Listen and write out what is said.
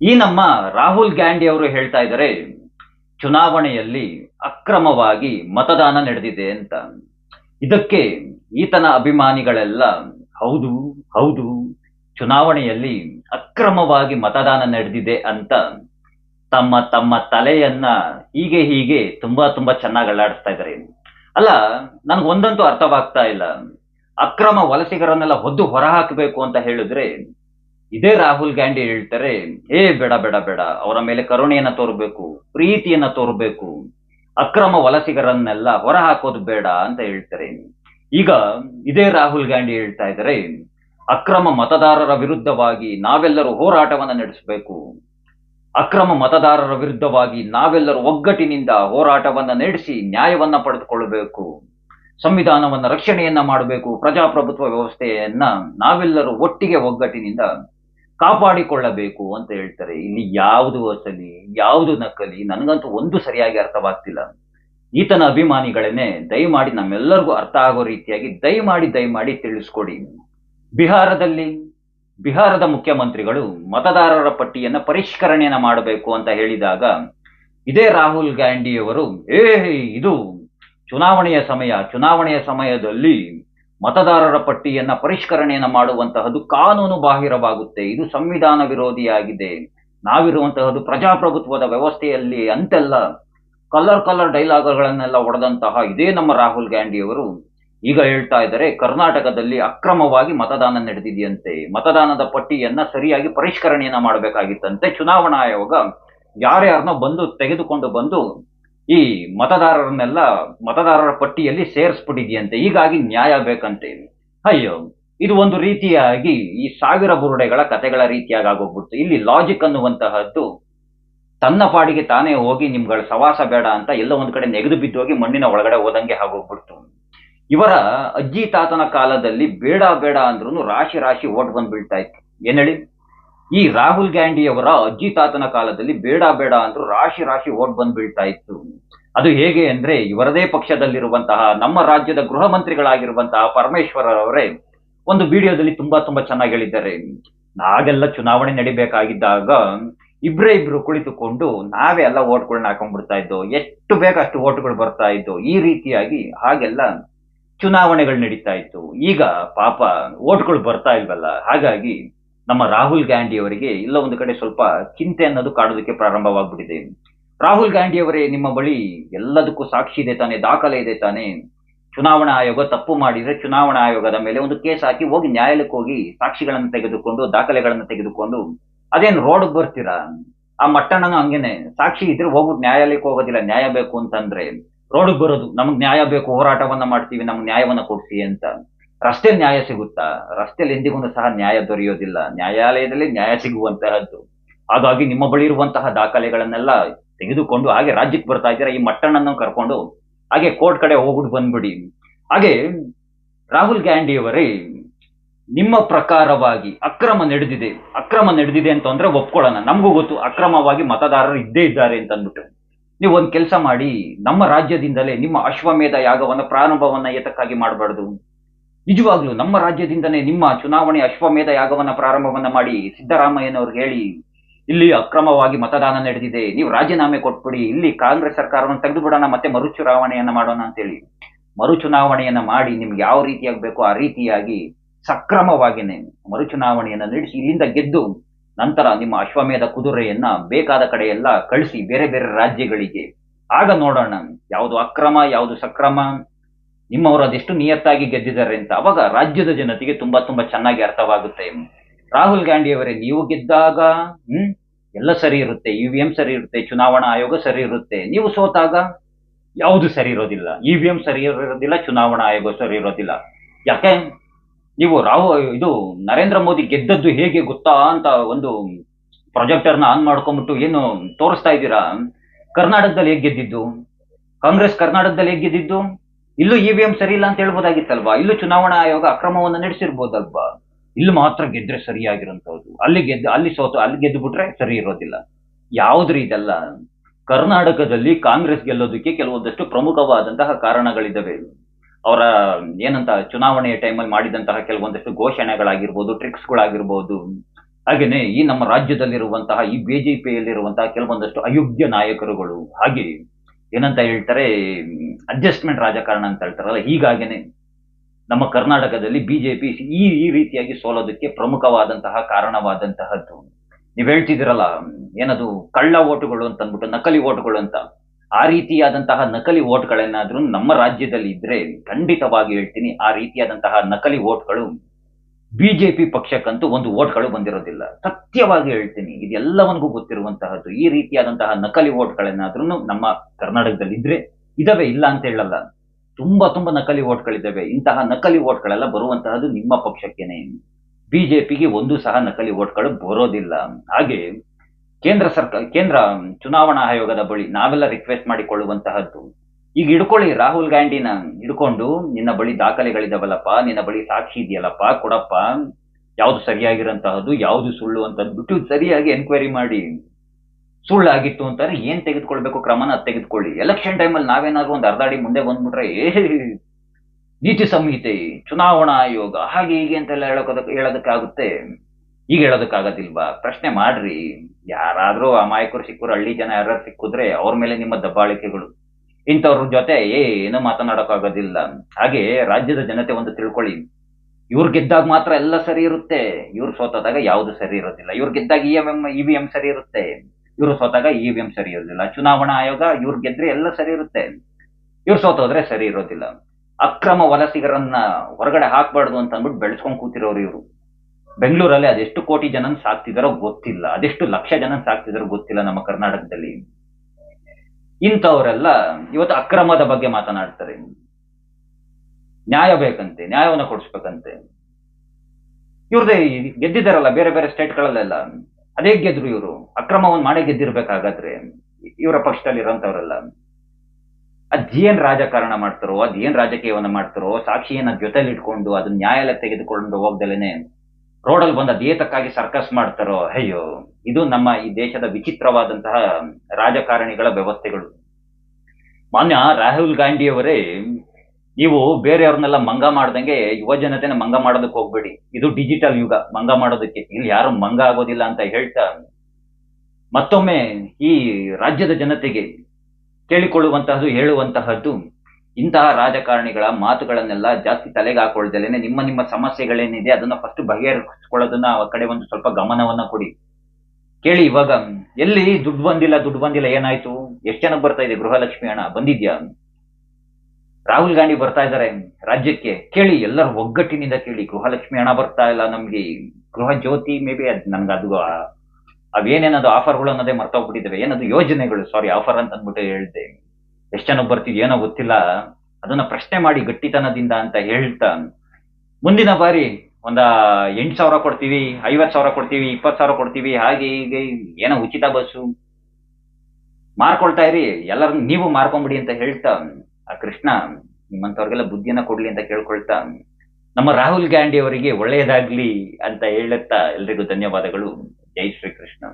ಈ ನಮ್ಮ ರಾಹುಲ್ ಗಾಂಧಿ ಅವರು ಹೇಳ್ತಾ ಇದ್ದಾರೆ, ಚುನಾವಣೆಯಲ್ಲಿ ಅಕ್ರಮವಾಗಿ ಮತದಾನ ನಡೆದಿದೆ ಅಂತ. ಇದಕ್ಕೆ ಈತನ ಅಭಿಮಾನಿಗಳೆಲ್ಲ, ಹೌದು ಹೌದು, ಚುನಾವಣೆಯಲ್ಲಿ ಅಕ್ರಮವಾಗಿ ಮತದಾನ ನಡೆದಿದೆ ಅಂತ ತಮ್ಮ ತಮ್ಮ ತಲೆಯನ್ನ ಹೀಗೆ ಹೀಗೆ ತುಂಬಾ ತುಂಬಾ ಚೆನ್ನಾಗಿ ಅಲ್ಲಾಡಿಸ್ತಾ ಇದ್ದಾರೆ. ಅಲ್ಲ, ನನ್ಗೆ ಒಂದಂತೂ ಅರ್ಥವಾಗ್ತಾ ಇಲ್ಲ. ಅಕ್ರಮ ವಲಸಿಗರನ್ನೆಲ್ಲ ಹೊದ್ದು ಹೊರಹಾಕಬೇಕು ಅಂತ ಹೇಳಿದ್ರೆ ಇದೇ ರಾಹುಲ್ ಗಾಂಧಿ ಹೇಳ್ತಾರೆ ಏ ಬೇಡ ಬೇಡ ಬೇಡ, ಅವರ ಮೇಲೆ ಕರುಣೆಯನ್ನ ತೋರ್ಬೇಕು, ಪ್ರೀತಿಯನ್ನ ತೋರ್ಬೇಕು, ಅಕ್ರಮ ವಲಸಿಗರನ್ನೆಲ್ಲ ಹೊರ ಹಾಕೋದು ಬೇಡ ಅಂತ ಹೇಳ್ತಾರೆ. ಈಗ ಇದೇ ರಾಹುಲ್ ಗಾಂಧಿ ಹೇಳ್ತಾ ಇದ್ದಾರೆ, ಅಕ್ರಮ ಮತದಾರರ ವಿರುದ್ಧವಾಗಿ ನಾವೆಲ್ಲರೂ ಹೋರಾಟವನ್ನ ನಡೆಸಬೇಕು, ಅಕ್ರಮ ಮತದಾರರ ವಿರುದ್ಧವಾಗಿ ನಾವೆಲ್ಲರೂ ಒಗ್ಗಟ್ಟಿನಿಂದ ಹೋರಾಟವನ್ನ ನಡೆಸಿ ನ್ಯಾಯವನ್ನ ಪಡೆದುಕೊಳ್ಳಬೇಕು, ಸಂವಿಧಾನವನ್ನ ರಕ್ಷಣೆಯನ್ನ ಮಾಡಬೇಕು, ಪ್ರಜಾಪ್ರಭುತ್ವ ವ್ಯವಸ್ಥೆಯನ್ನ ನಾವೆಲ್ಲರೂ ಒಟ್ಟಿಗೆ ಒಗ್ಗಟ್ಟಿನಿಂದ ಕಾಪಾಡಿಕೊಳ್ಳಬೇಕು ಅಂತ ಹೇಳ್ತಾರೆ. ಇಲ್ಲಿ ಯಾವುದು ಅಸಲಿ, ಯಾವುದು ನಕಲಿ, ನನಗಂತೂ ಒಂದು ಸರಿಯಾಗಿ ಅರ್ಥವಾಗ್ತಿಲ್ಲ. ಈತನ ಅಭಿಮಾನಿಗಳನ್ನೇ ದಯಮಾಡಿ ನಮ್ಮೆಲ್ಲರಿಗೂ ಅರ್ಥ ಆಗೋ ರೀತಿಯಾಗಿ ದಯಮಾಡಿ ದಯಮಾಡಿ ತಿಳಿಸ್ಕೊಡಿ. ಬಿಹಾರದಲ್ಲಿ ಬಿಹಾರದ ಮುಖ್ಯಮಂತ್ರಿಗಳು ಮತದಾರರ ಪಟ್ಟಿಯನ್ನ ಪರಿಷ್ಕರಣೆಯನ್ನ ಮಾಡಬೇಕು ಅಂತ ಹೇಳಿದಾಗ ಇದೇ ರಾಹುಲ್ ಗಾಂಧಿಯವರು ಏ ಇದು ಚುನಾವಣೆಯ ಸಮಯ, ಚುನಾವಣೆಯ ಸಮಯದಲ್ಲಿ ಮತದಾರರ ಪಟ್ಟಿಯನ್ನ ಪರಿಷ್ಕರಣೆಯನ್ನು ಮಾಡುವಂತಹದ್ದು ಕಾನೂನು ಬಾಹಿರವಾಗುತ್ತೆ. ಇದು ಸಂವಿಧಾನ ವಿರೋಧಿಯಾಗಿದೆ. ನಾವಿರುವಂತಹದ್ದು ಪ್ರಜಾಪ್ರಭುತ್ವದ ವ್ಯವಸ್ಥೆಯಲ್ಲಿ ಅಂತೆಲ್ಲ ಕಲರ್ ಕಲರ್ ಡೈಲಾಗ್ಗಳನ್ನೆಲ್ಲ ಹೊಡೆದಂತಹ ಇದೇ ನಮ್ಮ ರಾಹುಲ್ ಗಾಂಧಿಯವರು ಈಗ ಹೇಳ್ತಾ ಇದ್ದಾರೆ, ಕರ್ನಾಟಕದಲ್ಲಿ ಅಕ್ರಮವಾಗಿ ಮತದಾನ ನಡೆದಿದೆಯಂತೆ. ಮತದಾನದ ಪಟ್ಟಿಯನ್ನ ಸರಿಯಾಗಿ ಪರಿಷ್ಕರಣೆಯನ್ನ ಮಾಡಬೇಕಾಗಿತ್ತಂತೆ. ಚುನಾವಣಾ ಆಯೋಗ ಯಾರ್ಯಾರನ್ನ ಬಂದು ತೆಗೆದುಕೊಂಡು ಬಂದು ಈ ಮತದಾರರನ್ನೆಲ್ಲ, ಮತದಾರರ ಪಟ್ಟಿಯಲ್ಲಿ ಸೇರಿಸ್ಬಿಟ್ಟಿದೆಯಂತೆ ಹೀಗಾಗಿ ನ್ಯಾಯ ಬೇಕಂತೆ ಅಯ್ಯೋ, ಇದು ಒಂದು ರೀತಿಯಾಗಿ ಈ ಸಾವಿರ ಬುರುಡೆಗಳ ಕಥೆಗಳ ರೀತಿಯಾಗಿ ಆಗೋಗ್ಬಿಡ್ತು. ಇಲ್ಲಿ ಲಾಜಿಕ್ ಅನ್ನುವಂತಹದ್ದು, ತನ್ನ ಪಾಡಿಗೆ ತಾನೇ ಹೋಗಿ ನಿಮ್ಗಳ ಸವಾಸ ಬೇಡ ಅಂತ ಎಲ್ಲ ಒಂದ್ ಕಡೆ ನೆಗೆದು ಬಿದ್ದೋಗಿ ಮಣ್ಣಿನ ಒಳಗಡೆ ಹೋದಂಗೆ ಆಗೋಗ್ಬಿಡ್ತು. ಇವರ ಅಜ್ಜಿ ತಾತನ ಕಾಲದಲ್ಲಿ ಬೇಡ ಬೇಡ ಅಂದ್ರೂ ರಾಶಿ ರಾಶಿ ಓಟ್ ಬಂದ್ಬಿಡ್ತಾ ಇತ್ತು. ಏನ್ ಹೇಳಿ? ಈ ರಾಹುಲ್ ಗಾಂಧಿಯವರ ಅಜ್ಜಿ ತಾತನ ಕಾಲದಲ್ಲಿ ಬೇಡ ಬೇಡ ಅಂದ್ರೂ ರಾಶಿ ರಾಶಿ ಓಟ್ ಬಂದ್ ಬೀಳ್ತಾ ಇತ್ತು. ಅದು ಹೇಗೆ ಅಂದ್ರೆ ಇವರದೇ ಪಕ್ಷದಲ್ಲಿರುವಂತಹ ನಮ್ಮ ರಾಜ್ಯದ ಗೃಹ ಮಂತ್ರಿಗಳಾಗಿರುವಂತಹ ಪರಮೇಶ್ವರ ಅವರೇ ಒಂದು ವಿಡಿಯೋದಲ್ಲಿ ತುಂಬಾ ತುಂಬಾ ಚೆನ್ನಾಗಿ ಹೇಳಿದ್ದಾರೆ. ನಾವೆಲ್ಲ ಚುನಾವಣೆ ನಡಿಬೇಕಾಗಿದ್ದಾಗ ಇಬ್ರೇ ಇಬ್ರು ಕುಳಿತುಕೊಂಡು ನಾವೇ ಎಲ್ಲ ಓಟ್ಗಳನ್ನ ಹಾಕೊಂಡ್ಬಿಡ್ತಾ ಇದ್ದೋ, ಎಷ್ಟು ಬೇಗ ಅಷ್ಟು ಓಟ್ಗಳು ಬರ್ತಾ ಇದ್ದೋ ಈ ರೀತಿಯಾಗಿ ಹಾಗೆಲ್ಲ ಚುನಾವಣೆಗಳು ನಡೀತಾ ಇತ್ತು. ಈಗ ಪಾಪ ಓಟ್ಗಳು ಬರ್ತಾ ಇಲ್ವಲ್ಲ? ಹಾಗಾಗಿ ನಮ್ಮ ರಾಹುಲ್ ಗಾಂಧಿ ಅವರಿಗೆ ಇಲ್ಲ, ಒಂದು ಕಡೆ ಸ್ವಲ್ಪ ಚಿಂತೆ ಅನ್ನೋದು ಕಾಡೋದಕ್ಕೆ ಪ್ರಾರಂಭವಾಗ್ಬಿಟ್ಟಿದೆ. ರಾಹುಲ್ ಗಾಂಧಿ ಅವರೇ ನಿಮ್ಮ ಬಳಿ ಎಲ್ಲದಕ್ಕೂ ಸಾಕ್ಷಿ ಇದೆ ತಾನೆ, ದಾಖಲೆ ಇದೆ ತಾನೆ. ಚುನಾವಣಾ ಆಯೋಗ ತಪ್ಪು ಮಾಡಿದ್ರೆ ಚುನಾವಣಾ ಆಯೋಗದ ಮೇಲೆ ಒಂದು ಕೇಸ್ ಹಾಕಿ ಹೋಗಿ ನ್ಯಾಯಾಲಯಕ್ಕೆ ಹೋಗಿ ಸಾಕ್ಷಿಗಳನ್ನು ತೆಗೆದುಕೊಂಡು, ದಾಖಲೆಗಳನ್ನು ತೆಗೆದುಕೊಂಡು, ಅದೇನು ರೋಡ್ ಬರ್ತೀರಾ? ಆ ಮಟ್ಟಣ್ಣನು ಹಂಗೇನೆ. ಸಾಕ್ಷಿ ಇದ್ರೆ ಹೋಗ್ಬಿಟ್ಟು ನ್ಯಾಯಾಲಯಕ್ಕೆ ಹೋಗೋದಿಲ್ಲ, ನ್ಯಾಯ ಬೇಕು ಅಂತಂದ್ರೆ. ರೋಡ್ ಬರೋದು, ನಮಗ್ ನ್ಯಾಯ ಬೇಕು, ಹೋರಾಟವನ್ನ ಮಾಡ್ತೀವಿ, ನಮ್ಗೆ ನ್ಯಾಯವನ್ನ ಕೊಡ್ಸಿ ಅಂತ. ರಸ್ತೆಯಲ್ಲಿ ನ್ಯಾಯ ಸಿಗುತ್ತಾ? ರಸ್ತೆಯಲ್ಲಿ ಎಂದಿಗೂ ಸಹ ನ್ಯಾಯ ದೊರೆಯೋದಿಲ್ಲ. ನ್ಯಾಯಾಲಯದಲ್ಲಿ ನ್ಯಾಯ ಸಿಗುವಂತಹದ್ದು. ಹಾಗಾಗಿ ನಿಮ್ಮ ಬಳಿ ಇರುವಂತಹ ದಾಖಲೆಗಳನ್ನೆಲ್ಲ ತೆಗೆದುಕೊಂಡು ಹಾಗೆ ರಾಜ್ಯಕ್ಕೆ ಬರ್ತಾ ಇದ್ದೀರಾ? ಈ ಮಟ್ಟಣ್ಣನ ಕರ್ಕೊಂಡು ಹಾಗೆ ಕೋರ್ಟ್ ಕಡೆ ಹೋಗ್ಬಿಟ್ಟು ಬಂದ್ಬಿಡಿ. ಹಾಗೆ ರಾಹುಲ್ ಗಾಂಧಿ ಅವರೇ ನಿಮ್ಮ ಪ್ರಕಾರವಾಗಿ ಅಕ್ರಮ ನಡೆದಿದೆ. ಅಕ್ರಮ ನಡೆದಿದೆ ಅಂತಂದ್ರೆ ಒಪ್ಕೊಳ್ಳೋಣ. ನಮಗೂ ಗೊತ್ತು, ಅಕ್ರಮವಾಗಿ ಮತದಾರರು ಇದ್ದೇ ಇದ್ದಾರೆ ಅಂತ ಅಂದ್ಬಿಟ್ಟು. ನೀವು ಒಂದು ಕೆಲಸ ಮಾಡಿ, ನಮ್ಮ ರಾಜ್ಯದಿಂದಲೇ ನಿಮ್ಮ ಅಶ್ವಮೇಧ ಯಾಗವನ್ನ, ಪ್ರಾರಂಭವನ್ನ ಏತಕ್ಕಾಗಿ ಮಾಡಬಾರ್ದು. ನಿಜವಾಗ್ಲೂ ನಮ್ಮ ರಾಜ್ಯದಿಂದನೇ ನಿಮ್ಮ ಚುನಾವಣೆ ಅಶ್ವಮೇಧ ಯಾಗವನ್ನ ಪ್ರಾರಂಭವನ್ನ ಮಾಡಿ ಸಿದ್ದರಾಮಯ್ಯನವ್ರಿಗೆ ಹೇಳಿ, ಇಲ್ಲಿ ಅಕ್ರಮವಾಗಿ ಮತದಾನ ನಡೆದಿದೆ, ನೀವು ರಾಜೀನಾಮೆ ಕೊಟ್ಬಿಡಿ, ಇಲ್ಲಿ ಕಾಂಗ್ರೆಸ್ ಸರ್ಕಾರವನ್ನು ತೆಗೆದು ಬಿಡೋಣ ಮತ್ತೆ ಮರು ಚುನಾವಣೆಯನ್ನ ಮಾಡೋಣ ಅಂತೇಳಿ. ಮರು ಚುನಾವಣೆಯನ್ನ ಮಾಡಿ ನಿಮ್ಗೆ ಯಾವ ರೀತಿಯಾಗಿ ಬೇಕೋ ಆ ರೀತಿಯಾಗಿ ಸಕ್ರಮವಾಗಿನೇ ಮರು ಚುನಾವಣೆಯನ್ನ ನಡೆಸಿ, ಇಲ್ಲಿಂದ ಗೆದ್ದು ನಂತರ ನಿಮ್ಮ ಅಶ್ವಮೇಧ ಕುದುರೆಯನ್ನ ಬೇಕಾದ ಕಡೆ ಎಲ್ಲ ಕಳಿಸಿ ಬೇರೆ ಬೇರೆ ರಾಜ್ಯಗಳಿಗೆ. ಆಗ ನೋಡೋಣ, ಯಾವುದು ಅಕ್ರಮ, ಯಾವುದು ಸಕ್ರಮ. ನಿಮ್ಮವರು ಅದೆಷ್ಟು ನಿಯತ್ತಾಗಿ ಗೆದ್ದಿದ್ದಾರೆ ಅಂತ ಅವಾಗ ರಾಜ್ಯದ ಜನತೆಗೆ ತುಂಬಾ ತುಂಬಾ ಚೆನ್ನಾಗಿ ಅರ್ಥವಾಗುತ್ತೆ. ರಾಹುಲ್ ಗಾಂಧಿ ಅವರೇ ನೀವು ಗೆದ್ದಾಗ, ಹ್ಮ್, ಎಲ್ಲ ಸರಿ ಇರುತ್ತೆ, ಇ ವಿ ಸರಿ ಇರುತ್ತೆ, ಚುನಾವಣಾ ಆಯೋಗ ಸರಿ ಇರುತ್ತೆ, ನೀವು ಸೋತಾಗ ಯಾವುದು ಸರಿ ಇರೋದಿಲ್ಲ. ಇ ವಿ ಎಂ ಸರಿ ಇರೋದಿಲ್ಲ, ಚುನಾವಣಾ ಆಯೋಗ ಸರಿ ಇರೋದಿಲ್ಲ. ಯಾಕೆ? ನೀವು ರಾಹು, ಇದು ನರೇಂದ್ರ ಮೋದಿ ಗೆದ್ದದ್ದು ಹೇಗೆ ಗೊತ್ತಾ ಅಂತ ಒಂದು ಪ್ರೊಜೆಕ್ಟರ್ನ ಆನ್ ಮಾಡ್ಕೊಂಡ್ಬಿಟ್ಟು ಏನು ತೋರಿಸ್ತಾ ಇದ್ದೀರಾ? ಕರ್ನಾಟಕದಲ್ಲಿ ಹೇಗೆ ಗೆದ್ದಿದ್ದು? ಕಾಂಗ್ರೆಸ್ ಕರ್ನಾಟಕದಲ್ಲಿ ಹೇಗೆ ಗೆದ್ದಿದ್ದು? ಇಲ್ಲೂ ಇ ವಿ ಎಂ ಸರಿ ಇಲ್ಲ ಅಂತ ಹೇಳ್ಬೋದಾಗಿತ್ತಲ್ವಾ? ಇಲ್ಲೂ ಚುನಾವಣಾ ಆಯೋಗ ಅಕ್ರಮವನ್ನು ನಡೆಸಿರ್ಬೋದಲ್ವಾ? ಇಲ್ಲಿ ಮಾತ್ರ ಗೆದ್ರೆ ಸರಿಯಾಗಿರುವಂತಹದ್ದು ಅಲ್ಲಿ ಗೆದ್ದು, ಅಲ್ಲಿ ಸೋತು, ಅಲ್ಲಿ ಗೆದ್ದು ಬಿಟ್ರೆ ಸರಿ ಇರೋದಿಲ್ಲ. ಯಾವ್ದ್ರಿ ಇದೆಲ್ಲ? ಕರ್ನಾಟಕದಲ್ಲಿ ಕಾಂಗ್ರೆಸ್ ಗೆಲ್ಲೋದಕ್ಕೆ ಕೆಲವೊಂದಷ್ಟು ಪ್ರಮುಖವಾದಂತಹ ಕಾರಣಗಳಿದ್ದಾವೆ ಅವರ ಏನಂತ ಚುನಾವಣೆಯ ಟೈಮಲ್ಲಿ ಮಾಡಿದಂತಹ ಕೆಲವೊಂದಷ್ಟು ಘೋಷಣೆಗಳಾಗಿರ್ಬೋದು, ಟ್ರಿಕ್ಸ್ಗಳಾಗಿರ್ಬೋದು. ಹಾಗೇನೆ ಈ ನಮ್ಮ ರಾಜ್ಯದಲ್ಲಿರುವಂತಹ, ಈ ಬಿಜೆಪಿಯಲ್ಲಿರುವಂತಹ ಕೆಲವೊಂದಷ್ಟು ಅಯೋಗ್ಯ ನಾಯಕರುಗಳು. ಹಾಗೆ ಏನಂತ ಹೇಳ್ತಾರೆ ಅಡ್ಜಸ್ಟ್ಮೆಂಟ್ ರಾಜಕಾರಣ ಅಂತ ಹೇಳ್ತಾರಲ್ಲ, ಹೀಗಾಗೇನೆ ನಮ್ಮ ಕರ್ನಾಟಕದಲ್ಲಿ ಬಿಜೆಪಿ ಈ ಈ ರೀತಿಯಾಗಿ ಸೋಲೋದಕ್ಕೆ ಪ್ರಮುಖವಾದಂತಹ ಕಾರಣವಾದಂತಹದ್ದು. ನೀವ್ ಹೇಳ್ತಿದ್ದೀರಲ್ಲ, ಏನದು ಕಳ್ಳ ಓಟುಗಳು ಅಂತ ಅಂದ್ಬಿಟ್ಟು ನಕಲಿ ಓಟುಗಳು ಅಂತ. ಆ ರೀತಿಯಾದಂತಹ ನಕಲಿ ಓಟ್ಗಳೇನಾದ್ರೂ ನಮ್ಮ ರಾಜ್ಯದಲ್ಲಿ ಇದ್ರೆ ಖಂಡಿತವಾಗಿ ಹೇಳ್ತೀನಿ, ಆ ರೀತಿಯಾದಂತಹ ನಕಲಿ ಓಟ್ಗಳು ಬಿಜೆಪಿ ಪಕ್ಷಕ್ಕಂತೂ ಒಂದು ಓಟ್ಗಳು ಬಂದಿರೋದಿಲ್ಲ. ಸತ್ಯವಾಗಿ ಹೇಳ್ತೀನಿ, ಇದೆಲ್ಲವನಿಗೂ ಗೊತ್ತಿರುವಂತಹದ್ದು, ಈ ರೀತಿಯಾದಂತಹ ನಕಲಿ ಓಟ್ಗಳೇನಾದ್ರೂ ನಮ್ಮ ಕರ್ನಾಟಕದಲ್ಲಿ ಇದ್ರೆ ಇದಾವೆ, ಇಲ್ಲ ಅಂತ ಹೇಳಲ್ಲ. ತುಂಬಾ ತುಂಬಾ ನಕಲಿ ಓಟ್ಗಳಿದ್ದಾವೆ ಇಂತಹ ನಕಲಿ ಓಟ್ಗಳೆಲ್ಲ ಬರುವಂತಹದ್ದು ನಿಮ್ಮ ಪಕ್ಷಕ್ಕೇನೆ. ಬಿಜೆಪಿಗೆ ಒಂದು ಸಹ ನಕಲಿ ಓಟ್ಗಳು ಬರೋದಿಲ್ಲ. ಹಾಗೆ ಕೇಂದ್ರ ಸರ್ಕಾರ ಕೇಂದ್ರ ಚುನಾವಣಾ ಆಯೋಗದ ಬಳಿ ನಾವೆಲ್ಲ ರಿಕ್ವೆಸ್ಟ್ ಮಾಡಿಕೊಳ್ಳುವಂತಹದ್ದು ಈಗ ಹಿಡ್ಕೊಳ್ಳಿ, ರಾಹುಲ್ ಗಾಂಧಿನ ಹಿಡ್ಕೊಂಡು, ನಿನ್ನ ಬಳಿ ದಾಖಲೆಗಳಿದಾವಲ್ಲಪ್ಪ, ನಿನ್ನ ಬಳಿ ಸಾಕ್ಷಿ ಇದೆಯಲ್ಲಪ್ಪ, ಕೊಡಪ್ಪ, ಯಾವ್ದು ಸರಿಯಾಗಿರೋಂತಹದ್ದು, ಯಾವ್ದು ಸುಳ್ಳು ಅಂತ ಅಂದ್ಬಿಟ್ಟು ಸರಿಯಾಗಿ ಎನ್ಕ್ವೈರಿ ಮಾಡಿ, ಸುಳ್ಳಾಗಿತ್ತು ಅಂತಾರೆ ಏನ್ ತೆಗೆದುಕೊಳ್ಬೇಕು ಕ್ರಮನ ತೆಗೆದುಕೊಳ್ಳಿ. ಎಲೆಕ್ಷನ್ ಟೈಮಲ್ಲಿ ನಾವೇನಾದ್ರೂ ಒಂದು ಅರ್ಧ ಅಡಿ ಮುಂದೆ ಬಂದ್ಬಿಟ್ರೆ, ಏ, ನೀತಿ ಸಂಹಿತೆ, ಚುನಾವಣಾ ಆಯೋಗ, ಹಾಗೆ ಹೀಗೆ ಅಂತೆಲ್ಲ ಹೇಳೋದಕ್ಕೆ ಹೇಳೋದಕ್ಕಾಗುತ್ತೆ. ಈಗ ಹೇಳೋದಕ್ಕಾಗೋದಿಲ್ವಾ? ಪ್ರಶ್ನೆ ಮಾಡ್ರಿ. ಯಾರಾದ್ರೂ ಅಮಾಯಕರು ಸಿಕ್ಕರು, ಹಳ್ಳಿ ಜನ ಯಾರು ಸಿಕ್ಕಿದ್ರೆ ಅವ್ರ ಮೇಲೆ ನಿಮ್ಮ ದಬ್ಬಾಳಿಕೆಗಳು ಇಂಥವ್ರ ಜೊತೆ ಏನು ಮಾತನಾಡೋಕ್ಕಾಗೋದಿಲ್ಲ. ಹಾಗೆ ರಾಜ್ಯದ ಜನತೆ ಒಂದು ತಿಳ್ಕೊಳ್ಳಿ. ಇವ್ರು ಗೆದ್ದಾಗ ಮಾತ್ರ ಎಲ್ಲ ಸರಿ ಇರುತ್ತೆ. ಇವ್ರು ಸೋತಾದಾಗ ಯಾವುದು ಸರಿ ಇರೋದಿಲ್ಲ. ಇವ್ರು ಗೆದ್ದಾಗ ಇ ಎಂ ಎಂ ಎಂ ಸರಿ ಇರುತ್ತೆ. ಇವ್ರು ಸೋತಾಗ ಇ ವಿ ಎಂ ಸರಿ ಇರೋದಿಲ್ಲ. ಚುನಾವಣಾ ಆಯೋಗ ಇವ್ರು ಗೆದ್ರೆ ಎಲ್ಲ ಸರಿ ಇರುತ್ತೆ. ಇವ್ರು ಸೋತೋದ್ರೆ ಸರಿ ಇರೋದಿಲ್ಲ. ಅಕ್ರಮ ವಲಸಿಗರನ್ನ ಹೊರಗಡೆ ಹಾಕ್ಬಾರ್ದು ಅಂತ ಅಂದ್ಬಿಟ್ಟು ಬೆಳೆಸ್ಕೊಂಡ್ ಕೂತಿರೋರು ಇವರು. ಬೆಂಗಳೂರಲ್ಲಿ ಅದೆಷ್ಟು ಕೋಟಿ ಜನನ್ ಸಾಕ್ತಿದಾರೋ ಗೊತ್ತಿಲ್ಲ. ಅದೆಷ್ಟು ಲಕ್ಷ ಜನನ್ ಸಾಕ್ತಿದಾರೋ ಗೊತ್ತಿಲ್ಲ ನಮ್ಮ ಕರ್ನಾಟಕದಲ್ಲಿ. ಇಂಥವರೆಲ್ಲ ಇವತ್ತು ಅಕ್ರಮದ ಬಗ್ಗೆ ಮಾತನಾಡ್ತಾರೆ. ನ್ಯಾಯ ಬೇಕಂತೆ, ನ್ಯಾಯವನ್ನ ಕೊಡಿಸ್ಬೇಕಂತೆ. ಇವ್ರದೇ ಗೆದ್ದಿದ್ದಾರಲ್ಲ, ಬೇರೆ ಬೇರೆ ಸ್ಟೇಟ್ಗಳಲ್ಲೆಲ್ಲ. ಅದೇ ಗೆದ್ರು ಇವರು. ಅಕ್ರಮವನ್ನು ಮಾಡೇ ಗೆದ್ದಿರ್ಬೇಕಾಗಾದ್ರೆ ಇವರ ಪಕ್ಷದಲ್ಲಿ ಇರೋಂಥವ್ರೆಲ್ಲ. ಅದೇನ್ ರಾಜಕಾರಣ ಮಾಡ್ತಾರೋ ಅದೇನ್ ರಾಜಕೀಯವನ್ನ ಮಾಡ್ತಾರೋ, ಸಾಕ್ಷಿಯನ್ನ ಜೊತೆಲಿ ಇಟ್ಕೊಂಡು ಅದನ್ನ ನ್ಯಾಯಾಲಯ ತೆಗೆದುಕೊಂಡು ಹೋಗ್ದಲೇನೆ ರೋಡಲ್ಲಿ ಬಂದ ದೇತಕ್ಕಾಗಿ ಸರ್ಕಸ್ ಮಾಡ್ತಾರೋ, ಅಯ್ಯೋ, ಇದು ನಮ್ಮ ಈ ದೇಶದ ವಿಚಿತ್ರವಾದಂತಹ ರಾಜಕಾರಣಿಗಳ ವ್ಯವಸ್ಥೆಗಳು. ಮಾನ್ಯ ರಾಹುಲ್ ಗಾಂಧಿಯವರೇ, ನೀವು ಬೇರೆಯವ್ರನ್ನೆಲ್ಲ ಮಂಗ ಮಾಡ್ದಂಗೆ ಯುವ ಜನತೆನ ಮಂಗ ಮಾಡೋದಕ್ಕೆ ಹೋಗ್ಬೇಡಿ. ಇದು ಡಿಜಿಟಲ್ ಯುಗ, ಮಂಗ ಮಾಡೋದಕ್ಕೆ. ಇಲ್ಲಿ ಯಾರು ಮಂಗ ಆಗೋದಿಲ್ಲ ಅಂತ ಹೇಳ್ತಾ ಮತ್ತೊಮ್ಮೆ ಈ ರಾಜ್ಯದ ಜನತೆಗೆ ಕೇಳಿಕೊಳ್ಳುವಂತಹದ್ದು, ಹೇಳುವಂತಹದ್ದು ಇಂತಹ ರಾಜಕಾರಣಿಗಳ ಮಾತುಗಳನ್ನೆಲ್ಲ ಜಾಸ್ತಿ ತಲೆಗೆ ಹಾಕೊಳ್ದಲೇನೆ ನಿಮ್ಮ ನಿಮ್ಮ ಸಮಸ್ಯೆಗಳೇನಿದೆ ಅದನ್ನ ಫಸ್ಟ್ ಬಗೆಹರಿಸ್ಕೊಳ್ಳೋದನ್ನ ಆ ಕಡೆ ಒಂದು ಸ್ವಲ್ಪ ಗಮನವನ್ನ ಕೊಡಿ. ಕೇಳಿ ಇವಾಗ, ಎಲ್ಲಿ ದುಡ್ಡು ಬಂದಿಲ್ಲ ದುಡ್ಡು ಬಂದಿಲ್ಲ, ಏನಾಯ್ತು? ಎಷ್ಟು ಜನ ಬರ್ತಾ ಇದೆ? ಗೃಹಲಕ್ಷ್ಮಿ ಹಣ ಬಂದಿದ್ಯಾ? ರಾಹುಲ್ ಗಾಂಧಿ ಬರ್ತಾ ಇದ್ದಾರೆ ರಾಜ್ಯಕ್ಕೆ. ಕೇಳಿ, ಎಲ್ಲರೂ ಒಗ್ಗಟ್ಟಿನಿಂದ ಕೇಳಿ. ಗೃಹಲಕ್ಷ್ಮಿ ಹಣ ಬರ್ತಾ ಇಲ್ಲ ನಮ್ಗೆ. ಗೃಹ ಜ್ಯೋತಿ ಮೇ ಬಿ ಅದ್ ನನ್ಗೆ ಅದು ಅವೇನೇನದು ಆಫರ್ಗಳು ಅನ್ನೋದೇ ಮರ್ತೋಗ್ಬಿಟ್ಟಿದ್ದಾವೆ. ಏನದು ಯೋಜನೆಗಳು? ಸಾರಿ ಆಫರ್ ಅಂತ ಅಂದ್ಬಿಟ್ಟು ಹೇಳ್ದೆ. ಎಷ್ಟು ಜನಕ್ಕೆ ಬರ್ತಿದ್ ಏನೋ ಗೊತ್ತಿಲ್ಲ. ಅದನ್ನ ಪ್ರಶ್ನೆ ಮಾಡಿ ಗಟ್ಟಿತನದಿಂದ ಅಂತ ಹೇಳ್ತಾ, ಮುಂದಿನ ಬಾರಿ ಒಂದ ಎಂಟು ಸಾವಿರ ಕೊಡ್ತೀವಿ ಐವತ್ ಸಾವಿರ ಕೊಡ್ತೀವಿ ಇಪ್ಪತ್ ಸಾವಿರ ಕೊಡ್ತೀವಿ, ಹಾಗೆ ಹೀಗೆ, ಏನೋ ಉಚಿತ ಬಸ್ಸು. ಮಾರ್ಕೊಳ್ತಾ ಇರಿ ಎಲ್ಲರ ನೀವು ಮಾರ್ಕೊಂಬಿಡಿ ಅಂತ ಹೇಳ್ತಾ, ಆ ಕೃಷ್ಣ ನಿಮ್ಮಂತವ್ರಿಗೆಲ್ಲ ಬುದ್ಧಿಯನ್ನ ಕೊಡ್ಲಿ ಅಂತ ಕೇಳ್ಕೊಳ್ತಾ, ನಮ್ಮ ರಾಹುಲ್ ಗಾಂಧಿ ಅವರಿಗೆ ಒಳ್ಳೆಯದಾಗ್ಲಿ ಅಂತ ಹೇಳುತ್ತಾ, ಎಲ್ರಿಗೂ ಧನ್ಯವಾದಗಳು. ಜೈ ಶ್ರೀ ಕೃಷ್ಣ